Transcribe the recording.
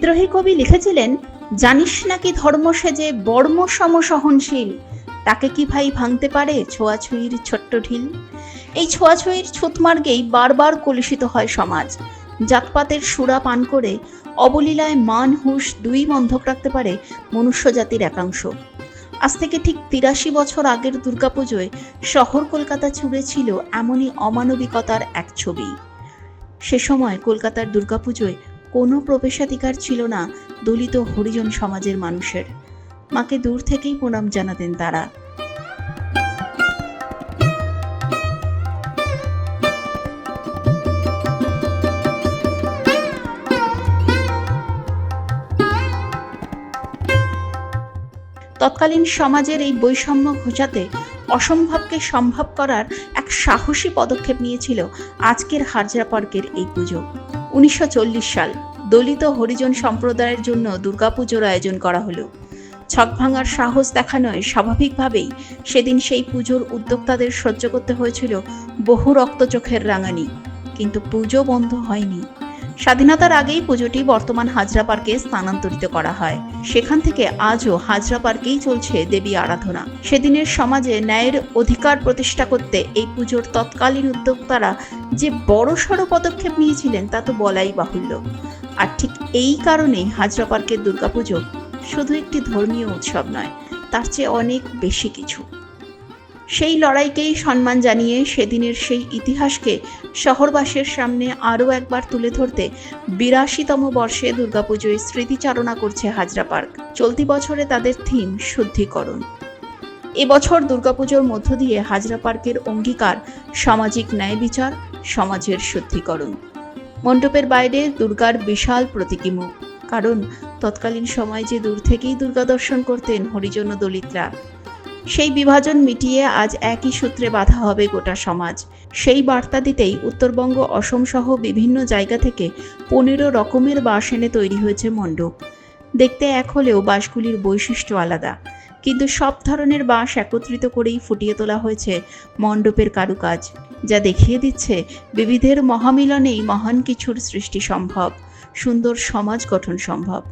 বিদ্রোহী কবি লিখেছিলেন, জানিস নাকি ধর্ম সেজে বর্ম সম সহনশীল তাকে কি ভাই ভাঙতে পারে ছোঁয়াছুঁয়ির ছোট্ট ঢিল? এই ছোঁয়াছুঁয়ির ছুতমার্গেই বারবার কলুষিত হয় সমাজ। জাতপাতের সুরা পান করে অবলীলায় মান, হুঁশ দুই বন্ধক রাখতে পারে মনুষ্য জাতির একাংশ। আজ থেকে ঠিক তিরাশি বছর আগের দুর্গাপুজোয় শহর কলকাতা ছুড়ে ছিল এমনই অমানবিকতার এক ছবি। সে সময় কলকাতার দুর্গাপুজোয় কোনো প্রবেশাধিকার ছিল না দলিত হরিজন সমাজের মানুষের। মাকে দূর থেকেই প্রণাম জানাতেন তারা। তৎকালীন সমাজের এই বৈষম্য ঘোচাতে অসম্ভবকে সম্ভব করার এক সাহসী পদক্ষেপ নিয়েছিল আজকের হাজরা পার্কের এই পুজো। উনিশশো চল্লিশ সাল দলিত হরিজন সম্প্রদায়ের জন্য দুর্গাপুজোর আয়োজন করা হলো। ছক ভাঙার সাহস দেখানোয় স্বাভাবিকভাবেই সেদিন সেই পুজোর উদ্যোক্তাদের সহ্য করতে হয়েছিল বহু রক্তচোখের রাঙানি। কিন্তু পুজো বন্ধ হয়নি। স্বাধীনতার আগেই পুজোটি বর্তমান হাজরা পার্কে স্থানান্তরিত করা হয়। সেখান থেকে আজও হাজরা পার্কেই চলছে দেবী আরাধনা। সেদিনের সমাজে ন্যায়ের অধিকার প্রতিষ্ঠা করতে এই পুজোর তৎকালীন উদ্যোক্তারা যে বড়সড় পদক্ষেপ নিয়েছিলেন তা তো বলাই বাহুল্য। আর ঠিক এই কারণেই হাজরা পার্কের দুর্গাপুজো শুধু একটি ধর্মীয় উৎসব নয়, তার চেয়ে অনেক বেশি কিছু। সেই লড়াইকেই সম্মান জানিয়ে সেদিনের সেই ইতিহাসকে শহরবাসীর সামনে আরও একবার তুলে ধরতে বিরাশিতম বর্ষে দুর্গাপুজোয় স্মৃতিচারণা করছে হাজরা পার্ক। চলতি বছরে তাদের থিম শুদ্ধিকরণ। এবছর দুর্গাপুজোর মধ্য দিয়ে হাজরা পার্কের অঙ্গীকার সামাজিক ন্যায় বিচার, সমাজের শুদ্ধিকরণ। মণ্ডপের বাইরে দুর্গার বিশাল প্রতীকী মুখ। কারণ তৎকালীন সময় যে দূর থেকেই দুর্গা দর্শন করতেন হরিজন দলিতরা সেই বিভাজন মিটিয়ে আজ একই সূত্রে বাঁধা হবে গোটা সমাজ। সেই বার্তা দিতেই উত্তরবঙ্গ, অসম সহ বিভিন্ন জায়গা থেকে পনেরো রকমের বাঁশ এনে তৈরি হয়েছে মণ্ডপ। দেখতে এক হলেও বাঁশগুলির বৈশিষ্ট্য আলাদা। কিন্তু সব ধরনের বাঁশ একত্রিত করেই ফুটিয়ে তোলা হয়েছে মণ্ডপের কারুকাজ, যা দেখিয়ে দিচ্ছে বিবিধের মহামিলনেই মহান কিছুর সৃষ্টি সম্ভব, সুন্দর সমাজ গঠন সম্ভব।